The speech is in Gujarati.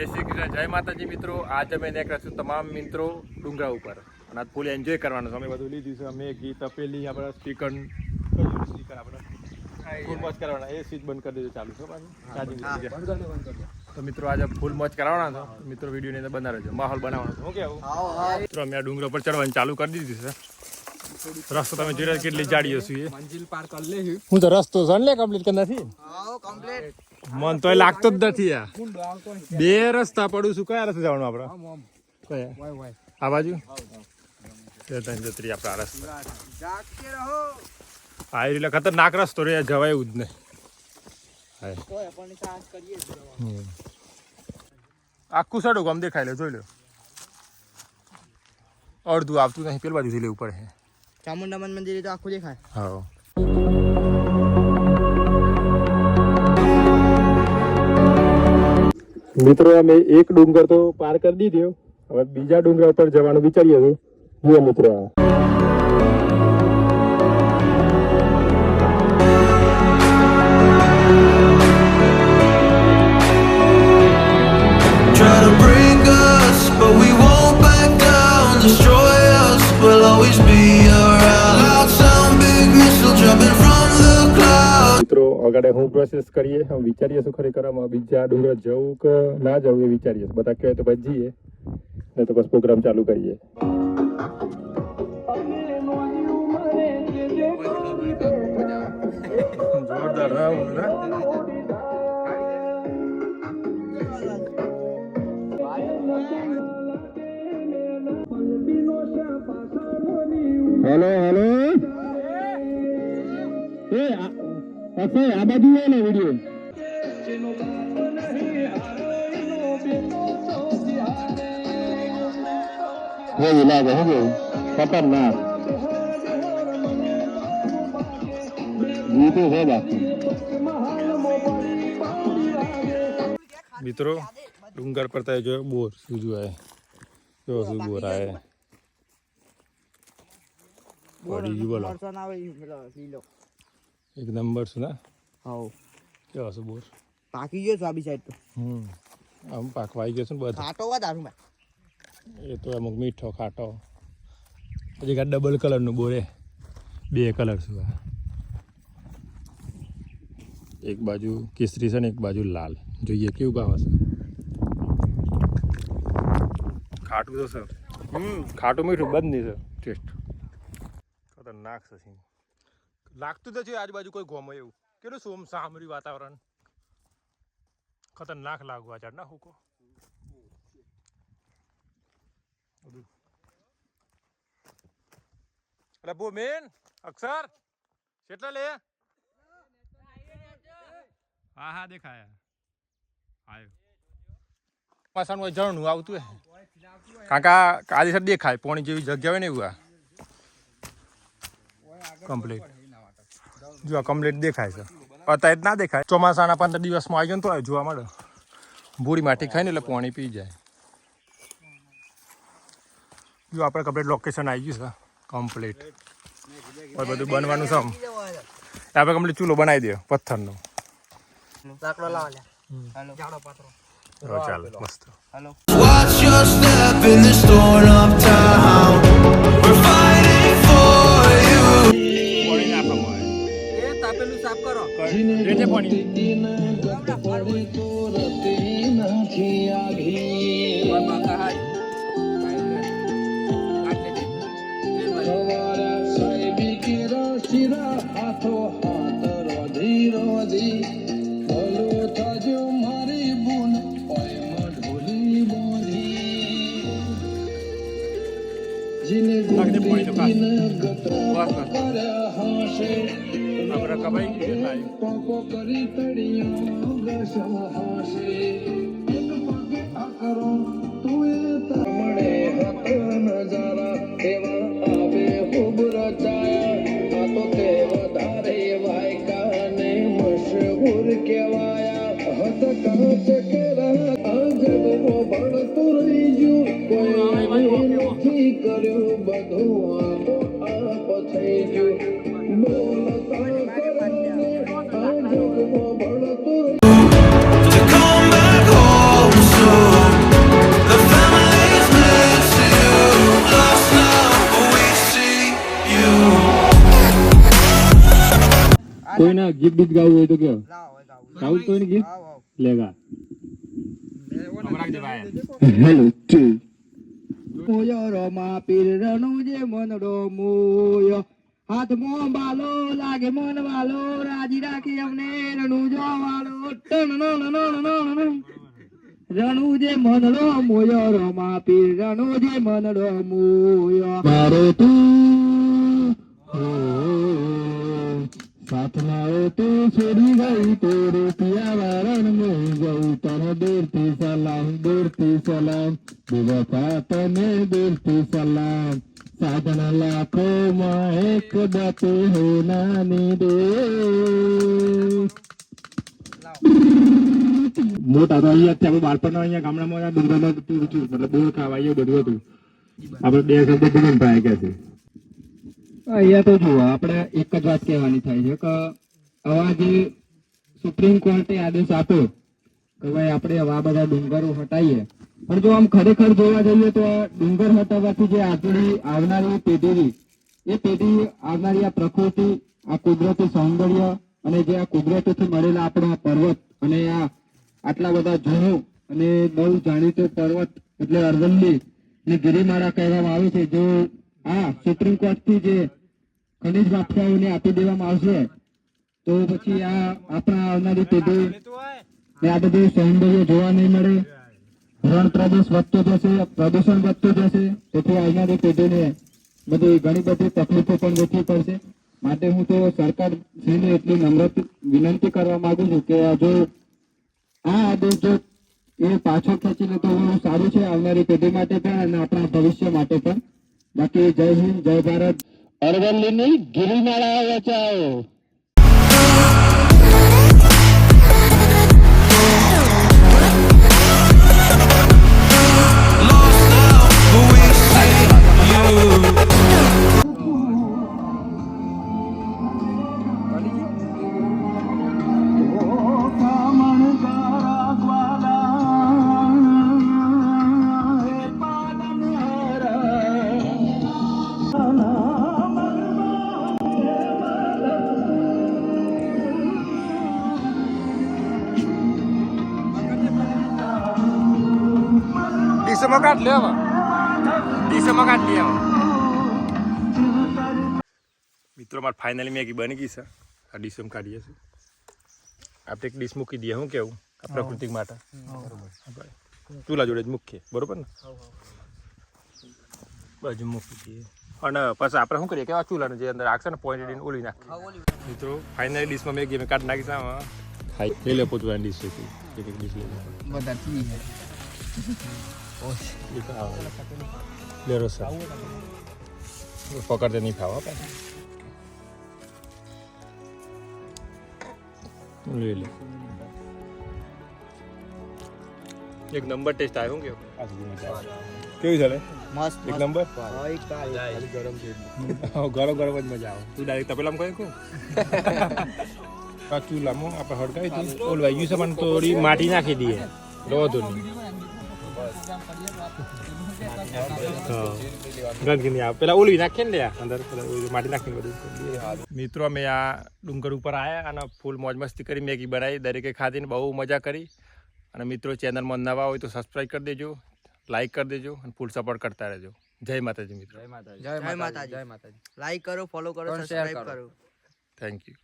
જય શ્રી કૃષ્ણ જય માતાજી મિત્રો. આજે અમે નીકળ્યા છું તમામ મિત્રો ડુંગરા ઉપર. અને ફૂલ એન્જોય કરવાનું છે. અમે બધું લીધું છે. અમે ગીત તપેલી આપણા સ્પીકર સ્પીકર આપણે ફૂલ મોજ કરવાના. એ સ્વિચ બંધ કરી દેજો ચાલુ છે ચાર્જિંગ તો મિત્રો આજે ફૂલ મોજ કરવાના છે. મિત્રો વિડીયોની અંદર બનાવે છે. માહોલ બનાવવાનો છે. મિત્રો અમે આ ડુંગરા ઉપર ચડવાનું ચાલુ કરી દીધું છે. રસ્તો તમે જોઈ કેટલી જાડીઓ છીએ એ. મંજિલ પાર કરી લે હું તો રસ્તો છે ને કમ્પ્લીટ કરી નથી કમ્પ્લીટ મન તો લાગતો જ નથી બે રસ્તા પડું છું. કયા રસ્તે જવાનું આપણે? આમ આમ. કયા? આ બાજુ? ત્રણ જત્રી આપણા આ રસ્તા. જાગતે રહો. આ એટલે ખતરનાક રસ્તો રે જવાય એવું જ નહીં. આખું સડું ગમ દેખાય લે જોઈ લો અડધું આવતું નહીં પેલ બાજુથી લેવું પડે. ચામુંડા મંદિર મંદિરે તો આખું દેખાય. હા મિત્રો, અમે એક ડુંગર તો પાર કરી દીધો. હવે બીજા ડુંગર ઉપર જવાનું વિચારીએ છીએ. જુઓ મિત્રો Try મિત્રો હું પ્રોસેસ કરીએ हम વિચારીએ શું ખરેખર આમાં બીજા ડુંગર જવું કે ના જવું એ વિચારીએ બધા કહે તો પછી જઈએ નહીં તો પછી પ્રોગ્રામ ચાલુ કરીએ. જોરદાર અક્ષય આ બાજુ લે વીડિયો. લાગે ખતરનાક. જીતું છે બાકી. મિત્રો ડુંગર પર તો જો બોર શું જોવાય જો શું બોર આય. ગયું બોલો એક નંબર છે ને? હાઉ કેવા છે બોર? પાકી ગયો સ્વાબી સાઈડ તો. હમ. આમ પાકવાઈ ગયો છે ને બધા. ખાટો વા દારૂ માં એ તો અમુક મીઠો ખાટો. પછી કાંઈ ડબલ કલરનું બોરે બે કલર શું આ એક બાજુ કેસરી છે ને એક બાજુ લાલ. જોઈએ કેવું ભાવ હશે. ખાટું તો સર ખાટું મીઠું બંધ નહીં સર ટેસ્ટ ખતરનાક છે સિંગ લાગતું તો છે આજુબાજુ કોઈ ગોમો એવું. કેટલું સોમ સામર્યું વાતાવરણ? ખતરનાક લાગુ આ ઝાડ ના હુકો. એટલે અરે બો મેન. અક્ષર કેટલા લે? હા હા દેખાયા. આયો. પાછાનું હોય જણનું આવતું હે. કાકા કાલી સર દેખાય પોણી જેવી જગ્યા હોય ને એવું આ. કમ્પ્લીટ જો કમ્પ્લીટ દેખાય છે. અત્યારે જ ના દેખાય. ચોમાસાના પંદર દિવસમાં આવી ગયો તો આ જોવા મળે. ભૂરી માટી ખાઈને એટલે પાણી પી જાય. જો આપણે કમ્પ્લીટ લોકેશન આવી ગયું છે. કમ્પ્લીટ બધું બનવાનું છે આમ. આપણે કમ્પ્લીટ ચૂલો બનાવી દઈએ પથ્થરનો. લાકડો લાવ લે. હાલો. જાડો પાત્રો તો ચાલો મસ્ત સાફ કરો આવે પાણી ઓય બાકા હાય કર્યું બધું આપ થઈ ગયું. કોઈના ગીત ગીત ગાવું હોય તો કયો ગાવું તો ગીત? લેગા હેલો ટુ મોયો રમા પીર રણું જે મનડો મોયો. હાથમાં બાલો લાગે મન વાલો રાજી રાખી અમને રણુ જો વાલો ટન નન નન નન નન. રણુ જે મનડો મોયો રોમા પીર રણુ જે મનડો મોયો મારો તું સાથમાં તું છોડી ગઈ તોરે પિયા વારણ મેં ગઈ તને દૂરથી સલામ દૂરથી સલામ બેવફા તને દૂરથી સલામ સાધન લાખો માં એક દાતે હે નાની દે. મોટા તો અહીંયા આપણે બાળપણ અહીંયા ગામડામાં અહીંયા ડુંગરમાં બધું હતું મતલબ બહુ ખાવા એ બધું હતું. આપણે બે શબ્દ બધું ભાઈ કે છે. અહીંયા તો જુઓ આપણે એક જ વાત કહેવાની થાય છે કે આવા જે સુપ્રીમ કોર્ટે આદેશ આપ્યો કે ભાઈ આપણે આવા બધા ડુંગરો હટાઈએ પણ જો આમ ખરેખર જોવા જઈએ તો ડુંગર હટાવવાથી જે આગળ આવનારી પેઢી એ પેઢી આવનારી આ પ્રકૃતિ, આ કુદરતી સૌંદર્ય અને જે આ કુદરતીથી મળેલા આપણા પર્વત અને આ આટલા બધા જૂનું અને બહુ જાણીતો પર્વત એટલે અરવલ્લી ને ગિરિમાળા કહેવામાં આવે છે, જો આ સુપ્રીમ કોર્ટથી જે ખનિજ માફિયાઓને આપી દેવામાં આવશે, તો પછી આ આપણા આવનારી પેઢી ને આ બધું સૌંદર્ય જોવા નહીં મળે. રણ પ્રદેશ વધતો જશે, પ્રદૂષણ વધતું જશે, તેથી આવનારી પેઢીને બધી ઘણી બધી તકલીફો પણ વેઠવી પડશે. માટે હું તો સરકાર શ્રીને એટલી નમ્ર વિનંતી કરવા માંગુ છું કે જો, આ આદેશ જો એ પાછો ખેંચી લે તો સારું છે આવનારી પેઢી માટે પણ અને આપણા ભવિષ્ય માટે પણ. બાકી જય હિન્દ, જય ભારત. અરવલ્લીની ગિરિમાળા બચાવો હવે ડીસમાં કાઢ લે હવે મિત્રો મારે ફાઇનલી મેગી બની ગઈ છે. આ ડીસમ કાઢીએ છીએ. આપણે એક ડીશ મૂકી દઈએ શું કેવું? આ પ્રકૃતિ માટે. બરોબર. ચૂલા જોડે જ મૂકીએ. બરોબર ને? બાજુ મૂકી દઈએ. અને પછી આપણે શું કરીએ? કે આ ચૂલાનું જે અંદર રાખશે ને પોઈન્ટ એડીને ઓલી નાખીએ. મિત્રો ફાઇનલી ડીશમાં મેગી મેં કાઢી નાખી છે ખાઈ લઈ લે પોતવાની ડીશ એક એક ડીશ લઈ લે. બધા પી લેરો સર પકડતે નહીં ખાવા પાછા લે એક નંબર ટેસ્ટ આવ્યો હું કેવું કેવું ચાલે? મસ્ત એક નંબર ગરમ ગરમ ગરમ જ મજા આવે. તું ડાયરેક્ટ તપેલામાં કહે કહું કાચું લાંબો આપણે હડકાવી હતી. ઓલું આવી ગયું છે પણ થોડી માટી નાખી દઈએ. વાંધો નહીં. પેલા ઓલી નાખીએ ને અંદર માટી નાખીને બધું. મિત્રો અમે આ ડુંગર ઉપર આવ્યા અને ફૂલ મોજ મસ્તી કરી મેગી બનાવી દરેકે ખાધીને બહુ મજા કરી. અને મિત્રો ચેનલમાં નવા હોય તો સબસ્ક્રાઈબ કરી દેજો લાઈક કરી દેજો અને ફૂલ સપોર્ટ કરતા રહેજો. જય માતાજી મિત્રો. જય માતાજી. જય માતાજી. લાઈક કરો ફોલો કરો સબસ્ક્રાઈબ કરો. કરો. Thank you